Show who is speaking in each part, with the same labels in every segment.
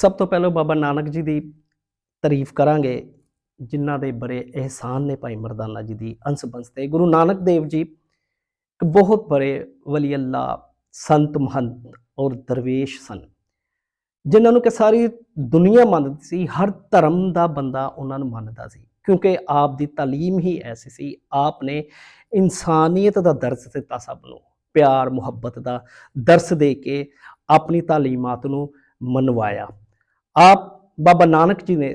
Speaker 1: ਸਭ ਤੋਂ ਪਹਿਲਾਂ ਬਾਬਾ ਨਾਨਕ ਜੀ ਦੀ ਤਾਰੀਫ ਕਰਾਂਗੇ, ਜਿਨ੍ਹਾਂ ਦੇ ਬੜੇ ਅਹਿਸਾਨ ਨੇ ਭਾਈ ਮਰਦਾਨਾ ਜੀ ਦੀ ਅੰਸ਼ ਬੰਸ ਤੇ। ਗੁਰੂ ਨਾਨਕ ਦੇਵ ਜੀ ਇੱਕ ਬਹੁਤ ਬੜੇ ਵਲੀ ਅੱਲਾ, ਸੰਤ, ਮਹੰਤ ਔਰ ਦਰਵੇਸ਼ ਸਨ, ਜਿਨ੍ਹਾਂ ਨੂੰ ਕਿ ਸਾਰੀ ਦੁਨੀਆ ਮੰਨਦੀ ਸੀ, ਹਰ ਧਰਮ ਦਾ ਬੰਦਾ ਉਹਨਾਂ ਨੂੰ ਮੰਨਦਾ ਸੀ, ਕਿਉਂਕਿ ਆਪ ਦੀ ਤਾਲੀਮ ਹੀ ਐਸੀ ਸੀ, ਆਪ ਨੇ ਇਨਸਾਨੀਅਤ ਦਾ ਦਰਸ ਦਿੱਤਾ ਸਭ ਨੂੰ, ਪਿਆਰ, ਮੁਹੱਬਤ ਦਾ ਦਰਸ ਦੇ ਕੇ ਆਪਣੀ ਤਾਲੀਮਾਤ ਨੂੰ ਮਨਵਾਇਆ। ਆਪ ਬਾਬਾ ਨਾਨਕ ਜੀ ਨੇ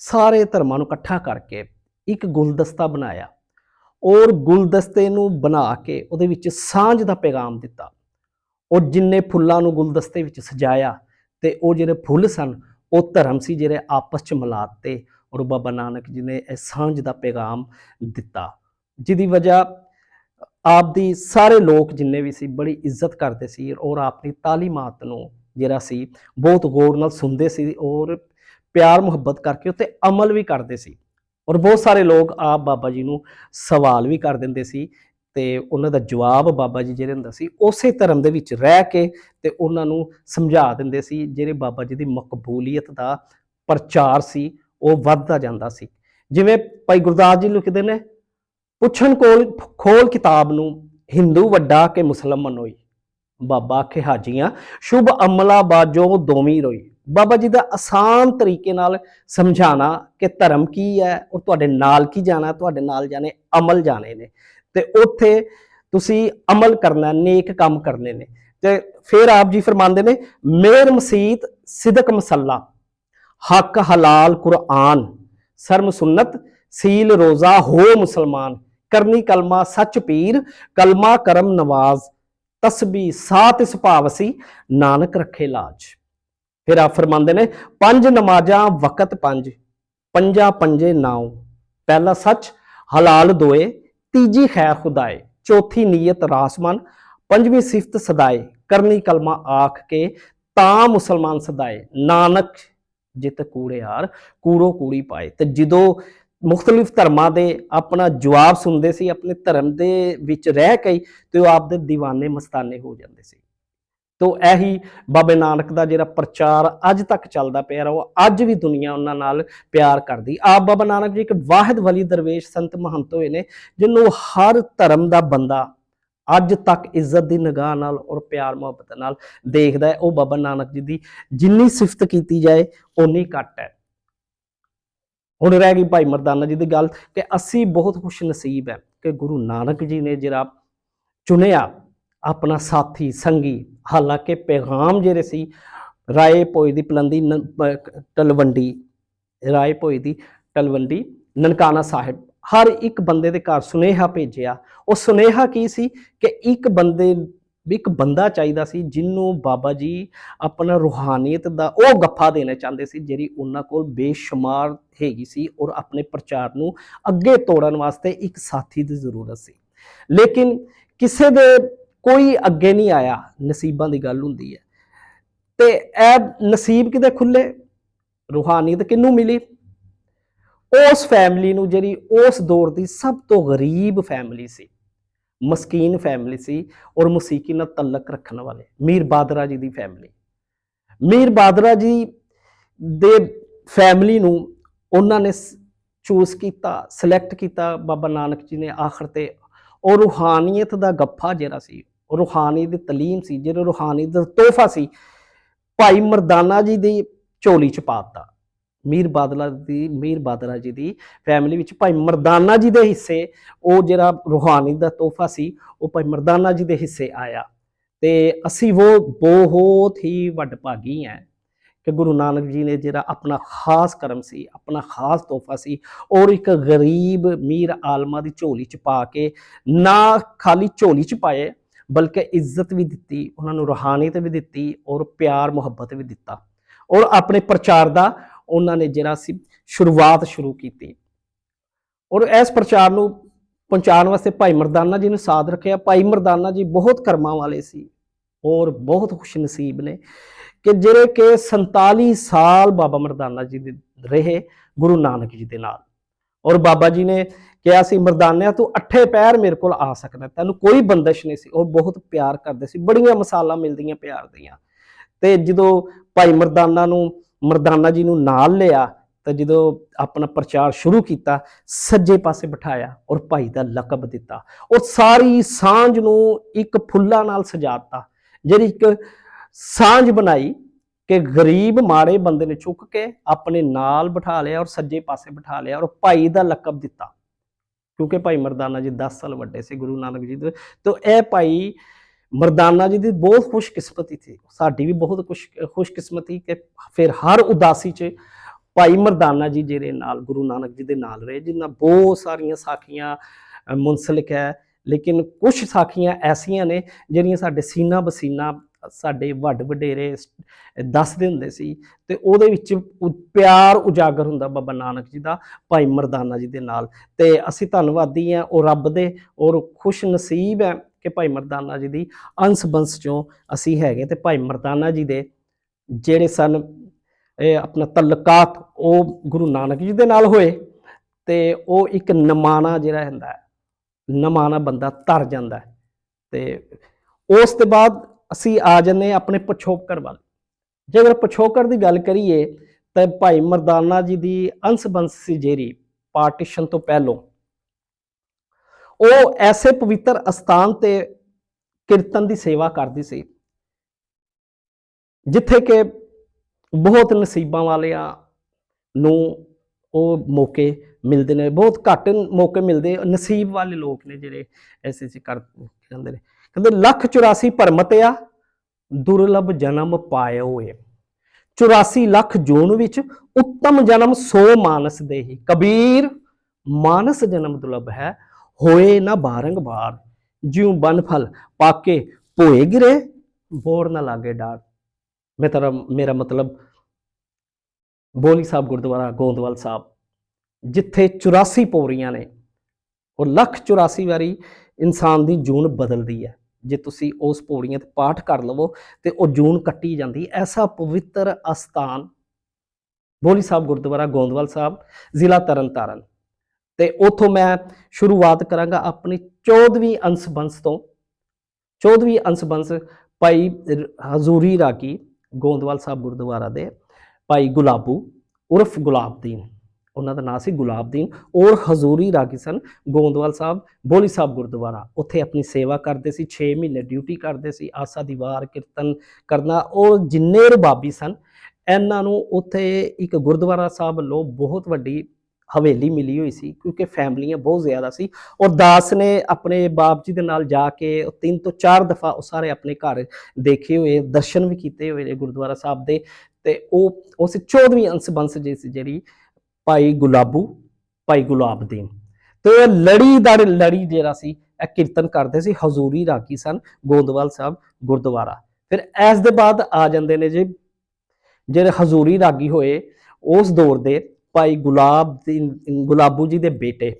Speaker 1: ਸਾਰੇ ਧਰਮਾਂ ਨੂੰ ਇਕੱਠਾ ਕਰਕੇ ਇੱਕ ਗੁਲਦਸਤਾ ਬਣਾਇਆ। ਔਰ ਗੁਲਦਸਤੇ ਨੂੰ ਬਣਾ ਕੇ ਉਹਦੇ ਵਿੱਚ ਸਾਂਝ ਦਾ ਪੈਗਾਮ ਦਿੱਤਾ। ਔਰ ਜਿੰਨੇ ਫੁੱਲਾਂ ਨੂੰ ਗੁਲਦਸਤੇ ਵਿੱਚ ਸਜਾਇਆ ਤੇ ਉਹ ਜਿਹੜੇ ਫੁੱਲ ਸਨ, ਉਹ ਧਰਮ ਸੀ ਜਿਹੜੇ ਆਪਸ ਚ ਮਿਲਾਤੇ ਔਰ ਬਾਬਾ ਨਾਨਕ ਜੀ ਨੇ ਇਹ ਸਾਂਝ ਦਾ ਪੈਗਾਮ ਦਿੱਤਾ। ਜਿਹਦੀ ਵਜ੍ਹਾ ਆਪ ਦੀ ਸਾਰੇ ਲੋਕ ਜਿੰਨੇ ਵੀ ਸੀ ਬੜੀ ਇੱਜ਼ਤ ਕਰਦੇ ਸੀ ਔਰ ਆਪਣੀ ਤਾਲੀਮਾਤ ਨੂੰ ਜਿਹੜਾ ਸੀ, ਬਹੁਤ ਗੌਰ ਨਾਲ ਸੁਣਦੇ ਸੀ ਔਰ ਪਿਆਰ ਮੁਹੱਬਤ ਕਰਕੇ ਉੱਤੇ ਅਮਲ ਵੀ ਕਰਦੇ ਸੀ। ਔਰ ਬਹੁਤ ਸਾਰੇ ਲੋਕ ਆਪ ਬਾਬਾ ਜੀ ਨੂੰ ਸਵਾਲ ਵੀ ਕਰ ਦਿੰਦੇ ਸੀ ਤੇ ਉਹਨਾਂ ਦਾ ਜਵਾਬ ਬਾਬਾ ਜੀ ਜਿਹੜੇ ਹੁੰਦਾ ਸੀ, ਉਸੇ ਧਰਮ ਦੇ ਵਿੱਚ ਰਹਿ ਕੇ ਤੇ ਉਹਨਾਂ ਨੂੰ ਸਮਝਾ ਦਿੰਦੇ ਸੀ, ਜਿਹੜੇ ਬਾਬਾ ਜੀ ਦੀ ਮਕਬੂਲੀਅਤ ਦਾ ਪ੍ਰਚਾਰ ਸੀ, ਉਹ ਵੱਧਦਾ ਜਾਂਦਾ ਸੀ। ਜਿਵੇਂ ਭਾਈ ਗੁਰਦਾਸ ਜੀ ਲਿਖਦੇ ਨੇ, ਪੁੱਛਣ ਕੋਲ ਖੋਲ ਕਿਤਾਬ ਨੂੰ, ਹਿੰਦੂ ਵੱਡਾ ਕਿ ਮੁਸਲਮਾਨ ਹੋਈ। ਬਾਬਾ ਆਖੇ ਸ਼ੁਭ ਅਮਲਾ ਬਾਜੋ ਦੋਵੇਂ ਰੋਈ। ਬਾਬਾ ਜੀ ਦਾ ਆਸਾਨ ਤਰੀਕੇ ਨਾਲ ਸਮਝਾਣਾ ਕਿ ਧਰਮ ਕੀ ਹੈ, ਔਰ ਤੁਹਾਡੇ ਨਾਲ ਕੀ ਜਾਣਾ, ਤੁਹਾਡੇ ਨਾਲ ਜਾਣੇ ਅਮਲ ਜਾਣੇ ਨੇ। ਤੇ ਉੱਥੇ ਤੁਸੀਂ ਅਮਲ ਕਰਨਾ, ਨੇਕ ਕੰਮ ਕਰਨੇ ਨੇ। ਤੇ ਫਿਰ ਆਪ ਜੀ ਫਰਮਾਉਂਦੇ ਨੇ, ਮੇਰ ਮਸੀਤ ਸਿਦਕ ਮਸੱਲਾ, ਹੱਕ ਹਲਾਲ ਕੁਰਾਨ ਸਰਮ ਸੁਨਨਤ, ਸੀਲ ਰੋਜ਼ਾ ਹੋ ਮੁਸਲਮਾਨ, ਕਰਨੀ ਕਲਮਾ ਸੱਚ ਪੀਰ, ਕਲਮਾ ਕਰਮ ਨਵਾਜ਼। ਤਸਬੀ ਸਾਤ ਸੁਭਾਵ ਸੀ, ਨਾਨਕ ਰੱਖੇ ਲਾਜ। ਫਿਰ ਆ ਫਰਮਾਉਂਦੇ ਨੇ, ਪੰਜ ਨਮਾਜ਼ਾਂ, ਵਕਤ ਪੰਜ, ਪੰਜਾ ਪੰਜੇ ਨਾਉ। ਪਹਿਲਾ ਸੱਚ, ਹਲਾਲ ਦੋਏ, ਤੀਜੀ ਖੈਰ ਖੁਦਾਏ, ਚੌਥੀ ਨੀਅਤ ਰਾਸਮਨ ਪੰਜਵੀਂ ਸਿਫਤ ਸਦਾਏ, ਕਰਨੀ ਕਲਮਾ ਆਖ ਕੇ ਤਾਂ ਮੁਸਲਮਾਨ ਸਦਾਏ, ਨਾਨਕ ਜਿਤ ਕੂੜਿਆਰ ਕੂੜੋ ਕੂੜੀ ਪਾਏ। ਤੇ ਜਦੋਂ ਮੁxtਲਿਫ ਧਰਮਾਂ ਦੇ ਆਪਣਾ ਜਵਾਬ ਸੁਣਦੇ ਸੀ, ਆਪਣੇ ਧਰਮ ਦੇ ਵਿੱਚ ਰਹਿ ਕੇ ਹੀ ਤੇ ਉਹ ਆਪਦੇ دیਵਾਨੇ ਮਸਤਾਨੇ ਹੋ ਜਾਂਦੇ ਸੀ। ਤੋ ਇਹੀ ਬਾਬੇ ਨਾਨਕ ਦਾ ਜਿਹੜਾ ਪ੍ਰਚਾਰ ਅੱਜ ਤੱਕ ਚੱਲਦਾ ਪਿਆ ਉਹ ਅੱਜ ਵੀ ਦੁਨੀਆ ਉਹਨਾਂ ਨਾਲ ਪਿਆਰ ਕਰਦੀ। ਆਪ ਬਾਬਾ ਨਾਨਕ ਜੀ ਇੱਕ ਵਾਹਿਦ ਵਲੀ ਦਰਵੇਸ਼ ਸੰਤ ਮਹੰਤ ਹੋਏ ਨੇ ਜਿਹਨੂੰ ਹਰ ਧਰਮ ਦਾ ਬੰਦਾ ਅੱਜ ਤੱਕ ਇੱਜ਼ਤ ਦੀ ਨਿਗਾਹ ਨਾਲ ਔਰ ਪਿਆਰ ਮੁਹੱਬਤ ਨਾਲ ਦੇਖਦਾ ਹੈ। ਉਹ ਬਾਬਾ ਨਾਨਕ ਜੀ ਦੀ ਜਿੰਨੀ ਸਿਫਤ ਕੀਤੀ ਜਾਏ, ਓਨੀ ਘੱਟ ਹੈ। ਹੁਣ ਰਹਿ ਗਈ ਭਾਈ ਮਰਦਾਨਾ ਜੀ ਦੀ ਗੱਲ ਕਿ ਅਸੀਂ ਬਹੁਤ ਖੁਸ਼ ਨਸੀਬ ਹੈ ਕਿ ਗੁਰੂ ਨਾਨਕ ਜੀ ਨੇ ਜਿਹੜਾ ਚੁਣਿਆ ਆਪਣਾ ਸਾਥੀ, ਸੰਗੀ, ਹਾਲਾਂਕਿ ਪੈਗਾਮ ਜਿਹੜੇ ਸੀ, ਰਾਏ ਭੋਏ ਦੀ ਪਲੰਦੀ ਨ- ਤਲਵੰਡੀ ਰਾਏ ਭੋਏ ਦੀ ਤਲਵੰਡੀ ਨਨਕਾਣਾ ਸਾਹਿਬ, ਹਰ ਇੱਕ ਬੰਦੇ ਦੇ ਘਰ ਸੁਨੇਹਾ ਭੇਜਿਆ। ਉਹ ਸੁਨੇਹਾ ਕੀ ਸੀ ਕਿ ਇੱਕ ਬੰਦੇ ਵੀ ਇੱਕ ਬੰਦਾ ਚਾਹੀਦਾ ਸੀ ਜਿਹਨੂੰ ਬਾਬਾ ਜੀ ਆਪਣਾ ਰੂਹਾਨੀਅਤ ਦਾ ਉਹ ਗੱਫਾ ਦੇਣਾ ਚਾਹੁੰਦੇ ਸੀ ਜਿਹੜੀ ਉਹਨਾਂ ਕੋਲ ਬੇਸ਼ੁਮਾਰ ਹੈਗੀ ਸੀ ਔਰ ਆਪਣੇ ਪ੍ਰਚਾਰ ਨੂੰ ਅੱਗੇ ਤੋੜਨ ਵਾਸਤੇ ਇੱਕ ਸਾਥੀ ਦੀ ਜ਼ਰੂਰਤ ਸੀ। ਲੇਕਿਨ ਕਿਸੇ ਦੇ ਕੋਈ ਅੱਗੇ ਨਹੀਂ ਆਇਆ, ਨਸੀਬਾਂ ਦੀ ਗੱਲ ਹੁੰਦੀ ਹੈ। ਤੇ ਇਹ ਨਸੀਬ ਕਿਤੇ ਖੁੱਲੇ ਰੂਹਾਨੀਅਤ ਕਿਹਨੂੰ ਮਿਲੀ? ਉਸ ਫੈਮਿਲੀ ਨੂੰ ਜਿਹੜੀ ਉਸ ਦੌਰ ਦੀ ਸਭ ਤੋਂ ਗਰੀਬ ਫੈਮਿਲੀ ਸੀ। ਮਸਕੀਨ ਫੈਮਿਲੀ ਸੀ ਔਰ ਮਸੀਕੀ ਨਾਲ ਤਲਕ ਰੱਖਣ ਵਾਲੇ, ਮੀਰ ਬਾਦਰਾ ਜੀ ਦੀ ਫੈਮਿਲੀ ਮੀਰ ਬਾਦਰਾ ਜੀ ਦੇ ਫੈਮਿਲੀ ਨੂੰ ਉਹਨਾਂ ਨੇ ਚੂਜ਼ ਕੀਤਾ ਸਿਲੈਕਟ ਕੀਤਾ, ਬਾਬਾ ਨਾਨਕ ਜੀ ਨੇ ਆਖਰ ਤੇ। ਉਹ ਰੂਹਾਨੀਅਤ ਦਾ ਗੱਫਾ ਜਿਹੜਾ ਸੀ, ਉਹ ਰੂਹਾਨੀ ਦੀ ਤਾਲੀਮ ਸੀ, ਜਿਹੜਾ ਰੂਹਾਨੀ ਦਾ ਤੋਹਫਾ ਸੀ, ਭਾਈ ਮਰਦਾਨਾ ਜੀ ਦੀ ਝੋਲੀ ਚ ਪਾਤਾ ਮੀਰ ਬਾਦਲਾ ਦੀ, ਮੀਰ ਬਾਦਲਾ ਜੀ ਦੀ ਫੈਮਿਲੀ ਵਿੱਚ ਭਾਈ ਮਰਦਾਨਾ ਜੀ ਦੇ ਹਿੱਸੇ, ਉਹ ਜਿਹੜਾ ਰੂਹਾਨੀ ਦਾ ਤੋਹਫਾ ਸੀ, ਉਹ ਭਾਈ ਮਰਦਾਨਾ ਜੀ ਦੇ ਹਿੱਸੇ ਆਇਆ। ਤੇ ਅਸੀਂ ਉਹ ਬਹੁਤ ਹੀ ਵੱਡ ਭਾਗੀ ਹੈ ਕਿ ਗੁਰੂ ਨਾਨਕ ਜੀ ਨੇ ਜਿਹੜਾ ਆਪਣਾ ਖਾਸ ਕਰਮ ਸੀ, ਆਪਣਾ ਖਾਸ ਤੋਹਫਾ ਸੀ, ਔਰ ਇੱਕ ਗਰੀਬ ਮੀਰ ਆਲਮਾ ਦੀ ਝੋਲੀ ਚ ਪਾ ਕੇ, ਨਾ ਖਾਲੀ ਝੋਲੀ ਚ ਪਾਏ, ਬਲਕਿ ਇੱਜ਼ਤ ਵੀ ਦਿੱਤੀ, ਉਹਨਾਂ ਨੂੰ ਰੂਹਾਨੀਅਤ ਵੀ ਦਿੱਤੀ, ਔਰ ਪਿਆਰ ਮੁਹੱਬਤ ਵੀ ਦਿੱਤਾ। ਔਰ ਆਪਣੇ ਪ੍ਰਚਾਰ ਦਾ ਉਹਨਾਂ ਨੇ ਜਿਹੜਾ ਸੀ ਸ਼ੁਰੂਆਤ ਸ਼ੁਰੂ ਕੀਤੀ। ਔਰ ਇਸ ਪ੍ਰਚਾਰ ਨੂੰ ਪਹੁੰਚਾਉਣ ਵਾਸਤੇ ਭਾਈ ਮਰਦਾਨਾ ਜੀ ਨੇ ਸਾਥ ਰੱਖਿਆ। ਭਾਈ ਮਰਦਾਨਾ ਜੀ ਬਹੁਤ ਕਰਮਾਂ ਵਾਲੇ ਸੀ ਔਰ ਬਹੁਤ ਖੁਸ਼ ਨਸੀਬ ਨੇ ਕਿ ਜਿਹੜੇ ਕਿ 47 ਸਾਲ ਬਾਬਾ ਮਰਦਾਨਾ ਜੀ ਦੇ ਰਹੇ ਗੁਰੂ ਨਾਨਕ ਜੀ ਦੇ ਨਾਲ। ਔਰ ਬਾਬਾ ਜੀ ਨੇ ਕਿਹਾ ਸੀ, ਮਰਦਾਨਿਆ ਤੂੰ ਅੱਠੇ ਪੈਰ ਮੇਰੇ ਕੋਲ ਆ ਸਕਦਾ, ਤੈਨੂੰ ਕੋਈ ਬੰਦਸ਼ ਨਹੀਂ ਸੀ। ਉਹ ਬਹੁਤ ਪਿਆਰ ਕਰਦੇ ਸੀ। ਬੜੀਆਂ ਮਿਸਾਲਾਂ ਮਿਲਦੀਆਂ ਪਿਆਰ ਦੀਆਂ। ਤੇ ਜਦੋਂ ਭਾਈ ਮਰਦਾਨਾ ਨੂੰ ਮਰਦਾਨਾ ਜੀ ਨੂੰ ਨਾਲ ਲਿਆ ਤਾਂ ਜਦੋਂ ਆਪਣਾ ਪ੍ਰਚਾਰ ਸ਼ੁਰੂ ਕੀਤਾ, ਸੱਜੇ ਪਾਸੇ ਬਿਠਾਇਆ ਔਰ ਭਾਈ ਦਾ ਲਕਬ ਦਿੱਤਾ ਔਰ ਸਾਰੀ ਸਾਂਝ ਨੂੰ ਇੱਕ ਫੁੱਲਾਂ ਨਾਲ ਸਜਾਤਾ, ਜਿਹੜੀ ਇੱਕ ਸਾਂਝ ਬਣਾਈ ਕਿ ਗਰੀਬ ਮਾੜੇ ਬੰਦੇ ਨੇ ਚੁੱਕ ਕੇ ਆਪਣੇ ਨਾਲ ਬਿਠਾ ਲਿਆ ਔਰ ਸੱਜੇ ਪਾਸੇ ਬਿਠਾ ਲਿਆ ਔਰ ਭਾਈ ਦਾ ਲਕਬ ਦਿੱਤਾ। ਕਿਉਂਕਿ ਭਾਈ ਮਰਦਾਨਾ ਜੀ 10 ਸਾਲ ਵੱਡੇ ਸੀ, ਗੁਰੂ ਨਾਨਕ ਜੀ ਤੋਂ ਤੋ ਇਹ ਭਾਈ ਮਰਦਾਨਾ ਜੀ ਦੀ ਬਹੁਤ ਖੁਸ਼ਕਿਸਮਤੀ ਸੀ। ਸਾਡੀ ਵੀ ਬਹੁਤ ਖੁਸ਼ ਖੁਸ਼ਕਿਸਮਤੀ ਕਿ ਫਿਰ ਹਰ ਉਦਾਸੀ 'ਚ ਭਾਈ ਮਰਦਾਨਾ ਜੀ ਜਿਹੜੇ ਨਾਲ ਗੁਰੂ ਨਾਨਕ ਜੀ ਦੇ ਨਾਲ ਰਹੇ, ਜਿਨ੍ਹਾਂ ਬਹੁਤ ਸਾਰੀਆਂ ਸਾਖੀਆਂ ਮੁਨਸਲਿਕ ਹੈ। ਲੇਕਿਨ ਕੁਝ ਸਾਖੀਆਂ ਐਸੀਆਂ ਨੇ ਜਿਹੜੀਆਂ ਸਾਡੇ ਸੀਨਾ ਬਸੀਨਾ, ਸਾਡੇ ਵੱਡ ਵਡੇਰੇ ਦੱਸਦੇ ਹੁੰਦੇ ਸੀ ਤੇ ਉਹਦੇ ਵਿੱਚ ਉ- ਪਿਆਰ ਉਜਾਗਰ ਹੁੰਦਾ ਬਾਬਾ ਨਾਨਕ ਜੀ ਦਾ, ਭਾਈ ਮਰਦਾਨਾ ਜੀ ਦੇ ਨਾਲ। ਤੇ ਅਸੀਂ ਧੰਨਵਾਦੀ ਹਾਂ, ਉਹ ਰੱਬ ਦੇ, ਔਰ ਖੁਸ਼ ਨਸੀਬ ਹੈ ਕਿ ਭਾਈ ਮਰਦਾਨਾ ਜੀ ਦੀ ਅੰਸ਼ ਬੰਸ ਚੋਂ ਅਸੀਂ ਹੈਗੇ ਤੇ ਭਾਈ ਮਰਦਾਨਾ ਜੀ ਦੇ ਜਿਹੜੇ ਸਨ, ਇਹ ਆਪਣਾ ਤਲਕਾਤ, ਉਹ ਗੁਰੂ ਨਾਨਕ ਜੀ ਦੇ ਨਾਲ ਹੋਏ ਤੇ ਉਹ ਇੱਕ ਨਮਾਣਾ ਜਿਹੜਾ ਹੁੰਦਾ ਹੈ, ਨਮਾਣਾ ਬੰਦਾ ਤਰ ਜਾਂਦਾ ਹੈ ਤੇ ਉਸ ਤੋਂ ਬਾਅਦ ਅਸੀਂ ਆ ਜੰਨੇ ਆਪਣੇ ਪਿਛੋਕੜ ਵੱਲ। ਜੇ ਅਗਰ ਪਿਛੋਕੜ ਦੀ ਗੱਲ ਕਰੀਏ, ਤਾਂ ਭਾਈ ਮਰਦਾਨਾ ਜੀ ਦੀ ਅੰਸ਼ ਬੰਸ ਸੀ ਜਿਹੜੀ, ਪਾਰਟੀਸ਼ਨ ਤੋਂ ਪਹਿਲੋਂ। ਉਹ ਐਸੇ ਪਵਿੱਤਰ ਅਸਥਾਨ ਤੇ ਕੀਰਤਨ ਦੀ ਸੇਵਾ ਕਰਦੀ ਸੀ, ਜਿੱਥੇ ਕਿ ਬਹੁਤ ਨਸੀਬਾਂ ਵਾਲਿਆਂ ਨੂੰ ਉਹ ਮੌਕੇ ਮਿਲਦੇ ਨੇ, ਬਹੁਤ ਘੱਟ ਮੌਕੇ ਮਿਲਦੇ, ਨਸੀਬ ਵਾਲੇ ਲੋਕ ਨੇ ਜਿਹੜੇ ਐਸੇ ਸੀ ਕਰ ਕਹਿੰਦੇ ਨੇ, ਕਹਿੰਦੇ ਲੱਖ 84 ਆ ਦੁਰਲਭ ਜਨਮ ਪਾਇਓ ਏ 84 ਲੱਖ ਜੂਨ ਵਿੱਚ ਉੱਤਮ ਜਨਮ ਸੋ ਮਾਨਸ ਦੇਹੀ, ਕਬੀਰ ਮਾਨਸ ਜਨਮ ਦੁਰਲਭ ਹੈ ਹੋਏ ਨਾ ਬਾਰੰਗ ਬਾਰ ਜਿਉ ਬਨ ਫਲ ਪਾਕੇ ਭੋਏ ਗਿਰੇ, ਬੋਰ ਨਾ ਲਾਗੇ ਡਾਰ। ਮੈਂ ਤੇਰਾ, ਮੇਰਾ ਮਤਲਬ ਬੋਲੀ ਸਾਹਿਬ, ਗੁਰਦੁਆਰਾ ਗੋਂਦਵਾਲ ਸਾਹਿਬ, ਜਿੱਥੇ 84 ਪੌੜੀਆਂ ਨੇ, ਉਹ ਲੱਖ 84 ਵਾਰੀ ਇਨਸਾਨ ਦੀ ਜੂਨ ਬਦਲਦੀ ਹੈ। ਜੇ ਤੁਸੀਂ ਉਸ ਪੌੜੀਆਂ ਤੇ ਪਾਠ ਕਰ ਲਵੋ ਤੇ ਉਹ ਜੂਨ ਕੱਟੀ ਜਾਂਦੀ, ਐਸਾ ਪਵਿੱਤਰ ਅਸਥਾਨ। ਬੋਲੀ ਸਾਹਿਬ, ਗੁਰਦੁਆਰਾ ਗੋਂਦਵਾਲ ਸਾਹਿਬ, ਜ਼ਿਲ੍ਹਾ ਤਰਨਤਾਰਨ। ਤੇ ਉਥੋਂ ਮੈਂ ਸ਼ੁਰੂਆਤ ਕਰਾਂਗਾ ਆਪਣੀ 14ਵੀਂ ਅੰਸ਼ ਬੰਸ ਤੋਂ। 14ਵੀਂ ਅੰਸ਼ ਬੰਸ ਭਾਈ ਹਜ਼ੂਰੀ ਰਾਗੀ ਗੋਂਦਵਾਲ ਸਾਹਿਬ ਗੁਰਦੁਆਰਾ ਦੇ ਭਾਈ ਗੁਲਾਬੂ ਉਰਫ ਗੁਲਾਬਦੀਨ। ਉਹਨਾਂ ਦਾ ਨਾਂ ਸੀ ਗੁਲਾਬਦੀਨ ਔਰ ਹਜ਼ੂਰੀ ਰਾਗੀ ਸਨ ਗੋਂਦਵਾਲ ਸਾਹਿਬ, ਬੋਲੀ ਸਾਹਿਬ ਗੁਰਦੁਆਰਾ। ਉੱਥੇ ਆਪਣੀ ਸੇਵਾ ਕਰਦੇ ਸੀ 6 ਮਹੀਨੇ ਡਿਊਟੀ ਕਰਦੇ ਸੀ, ਆਸਾ ਦੀਵਾਰ ਕੀਰਤਨ ਕਰਨਾ ਔਰ ਜਿੰਨੇ ਰਬਾਬੀ ਸਨ, ਇਹਨਾਂ ਨੂੰ ਉੱਥੇ ਇੱਕ ਗੁਰਦੁਆਰਾ ਸਾਹਿਬ ਵੱਲੋਂ ਬਹੁਤ ਵੱਡੀ ਹਵੇਲੀ ਮਿਲੀ ਹੋਈ ਸੀ, ਕਿਉਂਕਿ ਫੈਮਲੀਆਂ ਬਹੁਤ ਜ਼ਿਆਦਾ ਸੀ ਔਰ ਦਾਸ ਨੇ ਆਪਣੇ ਬਾਪ ਜੀ ਦੇ ਨਾਲ ਜਾ ਕੇ ਤਿੰਨ ਤੋਂ ਚਾਰ ਦਫਾ ਉਹ ਸਾਰੇ ਆਪਣੇ ਘਰ ਦੇਖੇ ਹੋਏ, ਦਰਸ਼ਨ ਵੀ ਕੀਤੇ ਹੋਏ ਨੇ ਗੁਰਦੁਆਰਾ ਸਾਹਿਬ ਦੇ ਤੇ ਉਹ ਉਸ 14ਵੀਂ ਅੰਸ਼ ਬੰਸ ਜੀ ਸੀ ਜਿਹੜੀ ਭਾਈ ਗੁਲਾਬੂ, ਭਾਈ ਗੁਲਾਬਦੀਨ ਤੇ ਇਹ ਲੜੀ ਦਰ ਲੜੀ ਜਿਹੜਾ ਸੀ, ਇਹ ਕੀਰਤਨ ਕਰਦੇ ਸੀ ਹਜ਼ੂਰੀ ਰਾਗੀ ਸਨ ਗੋਦਵਾਲ ਸਾਹਿਬ ਗੁਰਦੁਆਰਾ। ਫਿਰ ਇਸ ਦੇ ਬਾਅਦ ਆ ਜਾਂਦੇ ਨੇ ਜੀ, ਜਿਹੜੇ ਹਜ਼ੂਰੀ ਰਾਗੀ ਹੋਏ, ਉਸ ਦੌਰ ਦੇ ਭਾਈ ਗੁਲਾਬ ਦੀਨ ਗੁਲਾਬੂ ਜੀ ਦੇ ਬੇਟੇ,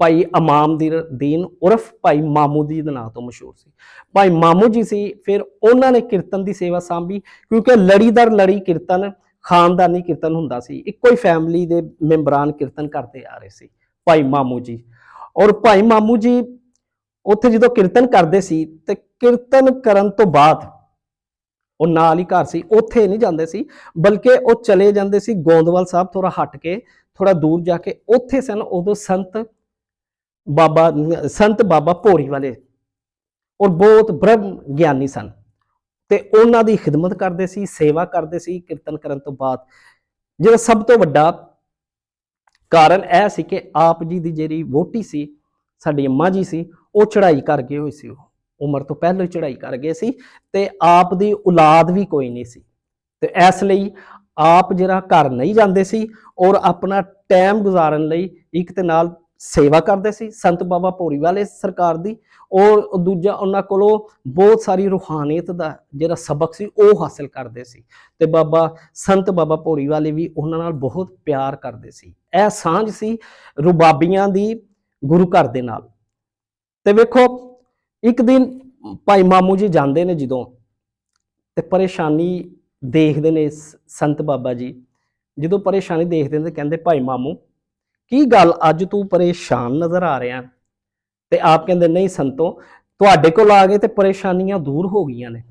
Speaker 1: ਭਾਈ ਇਮਾਮ ਦੀਨ ਉਰਫ ਭਾਈ ਮਾਮੂ ਜੀ ਦੇ ਨਾਂ ਤੋਂ ਮਸ਼ਹੂਰ ਸੀ। ਭਾਈ ਮਾਮੂ ਜੀ ਸੀ, ਫਿਰ ਉਹਨਾਂ ਨੇ ਕੀਰਤਨ ਦੀ ਸੇਵਾ ਸੰਭੀ, ਕਿਉਂਕਿ ਲੜੀਦਰ ਲੜੀ ਕੀਰਤਨ, ਖਾਨਦਾਨੀ ਕੀਰਤਨ ਹੁੰਦਾ ਸੀ। ਇੱਕੋ ਹੀ ਫੈਮਿਲੀ ਦੇ ਮੈਂਬਰਾਂ ਕੀਰਤਨ ਕਰਦੇ ਆ ਰਹੇ ਸੀ, ਭਾਈ ਮਾਮੂ ਜੀ। ਔਰ ਭਾਈ ਮਾਮੂ ਜੀ ਉੱਥੇ ਜਦੋਂ ਕੀਰਤਨ ਕਰਦੇ ਸੀ, ਤੇ ਕੀਰਤਨ ਕਰਨ ਤੋਂ ਬਾਅਦ ਉਹ ਨਾਲ ਹੀ ਘਰ ਸੀ, ਉੱਥੇ ਨਹੀਂ ਜਾਂਦੇ ਸੀ, ਬਲਕਿ ਉਹ ਚਲੇ ਜਾਂਦੇ ਸੀ ਗੋਂਦਵਾਲ ਸਾਹਿਬ ਥੋੜਾ ਹਟ ਕੇ ਥੋੜਾ ਦੂਰ ਜਾ ਕੇ, ਉੱਥੇ ਸਨ ਉਦੋਂ ਸੰਤ ਬਾਬਾ ਸੰਤ ਬਾਬਾ ਭੋਰੀ ਵਾਲੇ। ਔਰ ਬਹੁਤ ਬ੍ਰਹਮ ਗਿਆਨੀ ਸਨ। ਤੇ ਉਹਨਾਂ ਦੀ ਖਿਦਮਤ ਕਰਦੇ ਸੀ, ਸੇਵਾ ਕਰਦੇ ਸੀ, ਕੀਰਤਨ ਕਰਨ ਤੋਂ ਬਾਅਦ। ਜਿਹੜਾ ਸਭ ਤੋਂ ਵੱਡਾ ਕਾਰਨ ਇਹ ਸੀ ਕਿ ਆਪ ਜੀ ਦੀ ਜਿਹੜੀ ਵੋਟੀ ਸੀ, ਸਾਡੀ ਅੰਮਾ ਜੀ ਸੀ, ਉਹ ਚੜ੍ਹਾਈ ਕਰ ਗਏ ਹੋਏ ਸੀ ਉਹ। ਉਮਰ ਤੋਂ ਪਹਿਲਾਂ ਹੀ ਚੜ੍ਹਾਈ ਕਰ ਗਏ ਸੀ ਤੇ ਆਪ ਦੀ ਔਲਾਦ ਵੀ ਕੋਈ ਨਹੀਂ ਸੀ। ਤੇ ਇਸ ਲਈ ਆਪ ਜਿਹੜਾ ਘਰ ਨਹੀਂ ਜਾਂਦੇ ਸੀ ਔਰ ਆਪਣਾ ਟਾਈਮ ਗੁਜ਼ਾਰਨ ਲਈ ਇੱਕ ਤੇ ਨਾਲ ਸੇਵਾ ਕਰਦੇ ਸੀ, ਸੰਤ ਬਾਬਾ ਭੋਰੀ ਵਾਲੇ ਸਰਕਾਰ ਦੀ ਔਰ ਦੂਜਾ ਉਹਨਾਂ ਕੋਲੋਂ ਬਹੁਤ ਸਾਰੀ ਰੂਹਾਨੀਅਤ ਦਾ ਜਿਹੜਾ ਸਬਕ ਸੀ ਉਹ ਹਾਸਲ ਕਰਦੇ ਸੀ। ਤੇ ਬਾਬਾ ਸੰਤ ਬਾਬਾ ਭੋਰੀ ਵਾਲੇ ਵੀ ਉਹਨਾਂ ਨਾਲ ਬਹੁਤ ਪਿਆਰ ਕਰਦੇ ਸੀ। ਇਹ ਸਾਂਝ ਸੀ ਰੁਬਾਬੀਆਂ ਦੀ ਗੁਰੂ ਘਰ ਦੇ ਨਾਲ। ਤੇ ਵੇਖੋ ਇੱਕ ਦਿਨ ਭਾਈ ਮਾਮੂ ਜੀ ਜਾਂਦੇ ਨੇ ਜਦੋਂ ਤੇ ਪਰੇਸ਼ਾਨੀ ਦੇਖਦੇ ਨੇ ਸ- ਸੰਤ ਬਾਬਾ ਜੀ। ਜਦੋਂ ਪਰੇਸ਼ਾਨੀ ਦੇਖਦੇ ਨੇ ਤੇ ਕਹਿੰਦੇ, ਭਾਈ ਮਾਮੂ, ਕੀ ਗੱਲ ਅੱਜ ਤੂੰ ਪਰੇਸ਼ਾਨ ਨਜ਼ਰ ਆ ਰਿਹਾ? ਤੇ ਆਪ ਕਹਿੰਦੇ, ਨਹੀਂ ਸੰਤੋ, ਤੁਹਾਡੇ ਕੋਲ ਆ ਗਏ ਤੇ ਪਰੇਸ਼ਾਨੀਆਂ ਦੂਰ ਹੋ ਗਈਆਂ ਨੇ।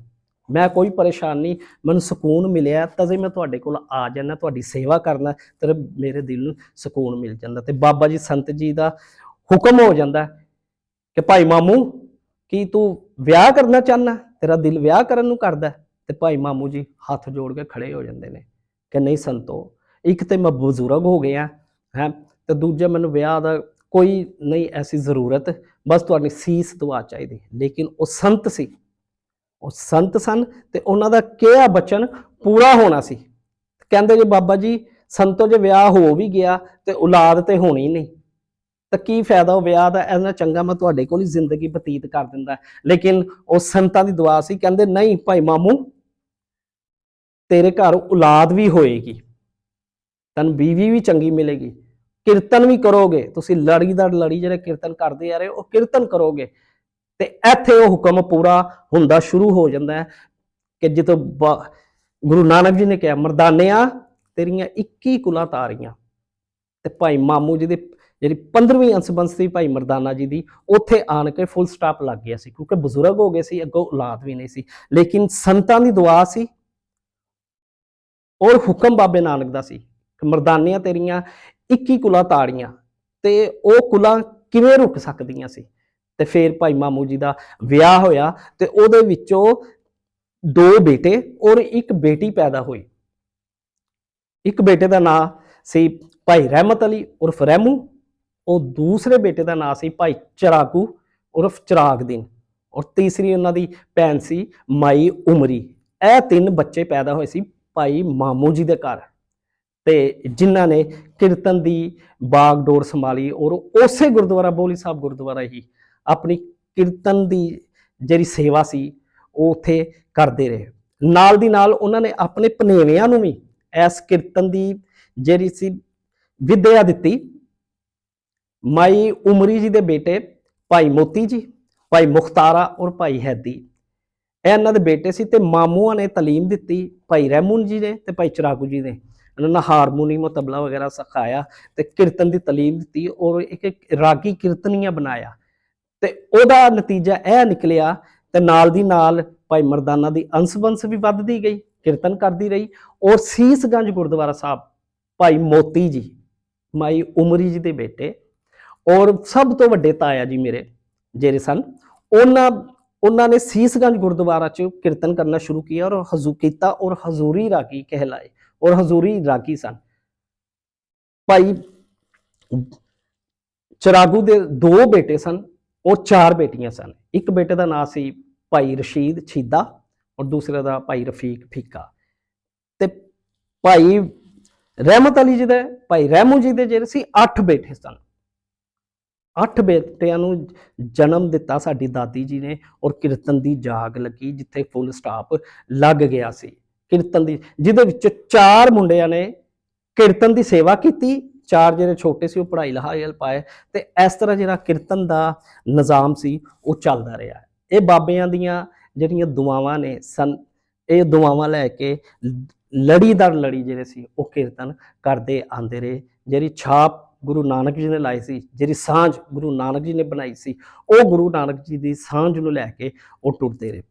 Speaker 1: ਮੈਂ ਕੋਈ ਪਰੇਸ਼ਾਨ ਨਹੀਂ ਮੈਨੂੰ ਸਕੂਨ ਮਿਲਿਆ ਤਾਂ ਜੇ ਮੈਂ ਤੁਹਾਡੇ ਕੋਲ ਆ ਜਾਣਾ ਤੁਹਾਡੀ ਸੇਵਾ ਕਰਨਾ, ਤੇ ਮੇਰੇ ਦਿਲ ਨੂੰ ਸਕੂਨ ਮਿਲ ਜਾਂਦਾ। ਤੇ ਬਾਬਾ ਜੀ ਸੰਤ ਜੀ ਦਾ ਹੁਕਮ ਹੋ ਜਾਂਦਾ ਕਿ ਭਾਈ ਮਾਮੂ ਕੀ ਤੂੰ ਵਿਆਹ ਕਰਨਾ ਚਾਹਨਾ, ਤੇਰਾ ਦਿਲ ਵਿਆਹ ਕਰਨ ਨੂੰ ਕਰਦਾ ਹੈ? ਤੇ ਭਾਈ ਮਾਮੂ ਜੀ ਹੱਥ ਜੋੜ ਕੇ ਖੜੇ ਹੋ ਜਾਂਦੇ ਨੇ ਕਿ ਨਹੀਂ ਸੰਤੋ, ਇੱਕ ਤੇ ਮੈਂ ਬਜ਼ੁਰਗ ਹੋ ਗਿਆ, ਹੈ, ਤੇ ਦੂਜਾ ਮੈਨੂੰ ਵਿਆਹ ਦਾ ਕੋਈ ਨਹੀਂ ਐਸੀ ਜ਼ਰੂਰਤ, ਬਸ ਤੁਹਾਡੀ ਸੀਸ ਦੁਆ ਚਾਹੀਦੀ ਲੇਕਿਨ ਉਹ ਸੰਤ ਸੀ, ਉਹ ਸੰਤ ਸਨ ਤੇ ਉਹਨਾਂ ਦਾ ਕਿਹਾ ਬਚਨ ਪੂਰਾ ਹੋਣਾ ਸੀ ਕਹਿੰਦੇ ਜੇ ਬਾਬਾ ਜੀ, ਸੰਤੋ ਜੇ ਵਿਆਹ ਹੋ ਵੀ ਗਿਆ ਤੇ ਔਲਾਦ ਤੇ ਹੋਣੀ ਨਹੀਂ ਤਾਂ ਕੀ ਫਾਇਦਾ ਉਹ ਵਿਆਹ ਦਾ? ਇਹਨਾਂ ਚੰਗਾ ਮੈਂ ਤੁਹਾਡੇ ਕੋਲ ਹੀ ਜ਼ਿੰਦਗੀ ਬਤੀਤ ਕਰ ਦਿੰਦਾ। ਲੇਕਿਨ ਉਹ ਸੰਤਾਂ ਦੀ ਦੁਆ ਸੀ ਕਹਿੰਦੇ ਨਹੀਂ ਭਾਈ ਮਾਮੂ ਤੇਰੇ ਘਰ ਔਲਾਦ ਵੀ ਹੋਏਗੀ। ਤੈਨੂੰ ਬੀਵੀ ਵੀ ਚੰਗੀ ਮਿਲੇਗੀ। ਕੀਰਤਨ ਵੀ ਕਰੋਗੇ। ਤੁਸੀਂ ਲੜੀ ਦਰ ਲੜੀ ਜਿਹੜੇ ਕੀਰਤਨ ਕਰਦੇ ਆ ਰਹੇ ਹੋ, ਉਹ ਕੀਰਤਨ ਕਰੋਗੇ। ਤੇ ਇੱਥੇ ਉਹ ਹੁਕਮ ਪੂਰਾ ਹੁੰਦਾ ਸ਼ੁਰੂ ਹੋ ਜਾਂਦਾ ਹੈ ਕਿ ਜਦੋਂ ਬਾ- ਗੁਰੂ ਨਾਨਕ ਜੀ ਨੇ ਕਿਹਾ ਮਰਦਾਨਿਆਂ ਤੇਰੀਆਂ 21 ਕੁਲਾਂ ਤਾਰੀਆਂ। ਤੇ ਭਾਈ ਮਾਮੂ ਜੀ ਦੇ ਜਿਹੜੀ 15ਵੀਂ ਅੰਸ਼ ਸੀ ਭਾਈ ਮਰਦਾਨਾ ਜੀ ਦੀ, ਉੱਥੇ ਆਣ ਕੇ ਫੁੱਲ ਸਟਾਪ ਲੱਗ ਗਿਆ ਸੀ, ਕਿਉਂਕਿ ਬਜ਼ੁਰਗ ਹੋ ਗਏ ਸੀ, ਅੱਗੋਂ ਔਲਾਦ ਵੀ ਨਹੀਂ ਸੀ। ਲੇਕਿਨ ਸੰਤਾਂ ਦੀ ਦੁਆ ਸੀ ਔਰ ਹੁਕਮ ਬਾਬੇ ਨਾਨਕ ਦਾ ਸੀ ਕਿ ਮਰਦਾਨੀਆਂ ਤੇਰੀਆਂ 21 ਕੁਲਾਂ ਤਾੜੀਆਂ ਤੇ ਉਹ ਕੁਲਾਂ ਕਿਵੇਂ ਰੁਕ ਸਕਦੀਆਂ ਸੀ। ਤੇ ਫਿਰ ਭਾਈ ਮਾਮੂ ਜੀ ਦਾ ਵਿਆਹ ਹੋਇਆ ਤੇ ਉਹਦੇ ਵਿੱਚੋਂ ਦੋ ਬੇਟੇ ਔਰ ਇੱਕ ਬੇਟੀ ਪੈਦਾ ਹੋਈ। ਇੱਕ ਬੇਟੇ ਦਾ ਨਾਂ ਸੀ ਭਾਈ ਰਹਿਮਤ ਅਲੀ ਉਰਫ ਰਹਿਮੂ ਉਹ ਦੂਸਰੇ ਬੇਟੇ ਦਾ ਨਾਂ ਸੀ ਭਾਈ ਚਰਾਗੂ ਉਰਫ ਚਰਾਗਦੀਨ ਔਰ ਤੀਸਰੀ ਉਹਨਾਂ ਦੀ ਭੈਣ ਸੀ ਮਾਈ ਉਮਰੀ। ਇਹ ਤਿੰਨ ਬੱਚੇ ਪੈਦਾ ਹੋਏ ਸੀ ਭਾਈ ਮਾਮੂ ਜੀ ਦੇ ਘਰ ਤੇ ਜਿਨ੍ਹਾਂ ਨੇ ਕੀਰਤਨ ਦੀ ਬਾਗਡੋਰ ਸੰਭਾਲੀ ਔਰ ਉਸੇ ਗੁਰਦੁਆਰਾ ਬੋਲੀ ਸਾਹਿਬ ਗੁਰਦੁਆਰਾ ਹੀ ਆਪਣੀ ਕੀਰਤਨ ਦੀ ਜਿਹੜੀ ਸੇਵਾ ਸੀ ਉਹ ਉੱਥੇ ਕਰਦੇ ਰਹੇ। ਨਾਲ ਦੀ ਨਾਲ ਉਹਨਾਂ ਨੇ ਆਪਣੇ ਭਨੇਵਿਆਂ ਨੂੰ ਵੀ ਇਸ ਕੀਰਤਨ ਦੀ ਜਿਹੜੀ ਸੀ ਵਿਦਿਆ ਦਿੱਤੀ ਮਾਈ ਉਮਰੀ ਜੀ ਦੇ ਬੇਟੇ, ਭਾਈ ਮੋਤੀ ਜੀ, ਭਾਈ ਮੁਖਤਾਰਾ ਔਰ ਭਾਈ ਹੈਦੀ। ਇਹ ਇਹਨਾਂ ਦੇ ਬੇਟੇ ਸੀ ਤੇ ਮਾਮੂਆਂ ਨੇ ਤਾਲੀਮ ਦਿੱਤੀ ਭਾਈ ਰਹਿਮੂਨ ਜੀ ਨੇ ਤੇ ਭਾਈ ਚਰਾਗੂ ਜੀ ਨੇ। ਇਹਨਾਂ ਨੇ ਹਾਰਮੋਨੀਅਮ ਤਬਲਾ ਵਗੈਰਾ ਸਿਖਾਇਆ ਤੇ ਕੀਰਤਨ ਦੀ ਤਾਲੀਮ ਦਿੱਤੀ ਔਰ ਇੱਕ ਇੱਕ ਰਾਗੀ ਕੀਰਤਨੀਆ ਬਣਾਇਆ। ਤੇ ਉਹਦਾ ਨਤੀਜਾ ਇਹ ਨਿਕਲਿਆ ਤੇ ਨਾਲ ਦੀ ਨਾਲ ਭਾਈ ਮਰਦਾਨਾ ਦੀ ਅੰਸ਼-ਬੰਸ ਵੀ ਵੱਧਦੀ ਗਈ, ਕੀਰਤਨ ਕਰਦੀ ਰਹੀ ਔਰ ਸੀਸਗੰਜ ਗੁਰਦੁਆਰਾ ਸਾਹਿਬ ਭਾਈ ਮੋਤੀ ਜੀ, ਮਾਈ ਉਮਰੀ ਜੀ ਦੇ ਬੇਟੇ ਔਰ ਸਭ ਤੋਂ ਵੱਡੇ ਤਾਇਆ ਜੀ ਮੇਰੇ, ਜਿਹੜੇ ਸਨ, ਉਹਨਾਂ ਉਹਨਾਂ ਨੇ ਸੀਸਗੰਜ ਗੁਰਦੁਆਰਾ ਚ ਕੀਰਤਨ ਕਰਨਾ ਸ਼ੁਰੂ ਕੀਤਾ ਔਰ ਹਜ਼ੂ ਕੀਤਾ ਔਰ ਹਜ਼ੂਰੀ ਰਾਗੀ ਕਹਿਲਾਏ ਔਰ ਹਜ਼ੂਰੀ ਰਾਗੀ ਸਨ। ਭਾਈ ਚਰਾਗੂ ਦੇ ਦੋ ਬੇਟੇ ਸਨ, ਉਹ ਚਾਰ ਬੇਟੀਆਂ ਸਨ। ਇੱਕ ਬੇਟੇ ਦਾ ਨਾਂ ਸੀ ਭਾਈ ਰਸ਼ੀਦ ਛੀਦਾ ਔਰ ਦੂਸਰੇ ਦਾ ਭਾਈ ਰਫੀਕ ਫੀਕਾ। ਤੇ ਭਾਈ ਰਹਿਮਤ ਅਲੀ ਜੀ ਦੇ, ਭਾਈ ਰਹਿਮੂ ਜੀ ਦੇ ਜਿਹੜੇ ਸੀ 8 ਬੇਟੇ ਸਨ। ਅੱਠ ਬੇਟਿਆਂ ਨੂੰ ਜਨਮ ਦਿੱਤਾ ਸਾਡੀ ਦਾਦੀ ਜੀ ਨੇ ਔਰ ਕੀਰਤਨ ਦੀ ਜਾਗ ਲੱਗੀ ਜਿੱਥੇ ਫੁੱਲ ਸਟਾਪ ਲੱਗ ਗਿਆ ਸੀ। ਕੀਰਤਨ ਦੀ, ਜਿਹਦੇ ਵਿੱਚ ਚਾਰ ਮੁੰਡਿਆਂ ਨੇ ਕੀਰਤਨ ਦੀ ਸੇਵਾ ਕੀਤੀ, ਚਾਰ ਜਿਹੜੇ ਛੋਟੇ ਸੀ ਉਹ ਪੜ੍ਹਾਈ ਲਹਾਇਲ ਪਾਏ ਤੇ ਇਸ ਤਰ੍ਹਾਂ ਜਿਹੜਾ ਕੀਰਤਨ ਦਾ ਨਿਜ਼ਾਮ ਸੀ ਉਹ ਚੱਲਦਾ ਰਿਹਾ। ਇਹ ਬਾਬਿਆਂ ਦੀਆਂ ਜਿਹੜੀਆਂ ਦੁਆਵਾਂ ਨੇ ਸਨ, ਇਹ ਦੁਆਵਾਂ ਲੈ ਕੇ ਲੜੀਦਾਰ ਲੜੀ ਜਿਹੜੇ ਸੀ ਉਹ ਕੀਰਤਨ ਕਰਦੇ ਆਂਦੇ ਰਹੇ। ਜਿਹੜੀ ਛਾਪ ਗੁਰੂ ਨਾਨਕ ਜੀ ਨੇ ਲਾਈ ਸੀ, ਜਿਹੜੀ ਸਾਂਝ ਗੁਰੂ ਨਾਨਕ ਜੀ ਨੇ ਬਣਾਈ ਸੀ, ਉਹ ਗੁਰੂ ਨਾਨਕ ਜੀ ਦੀ ਸਾਂਝ ਨੂੰ ਲੈ ਕੇ ਉਹ ਟੁੱਟਦੇ ਰਹੇ।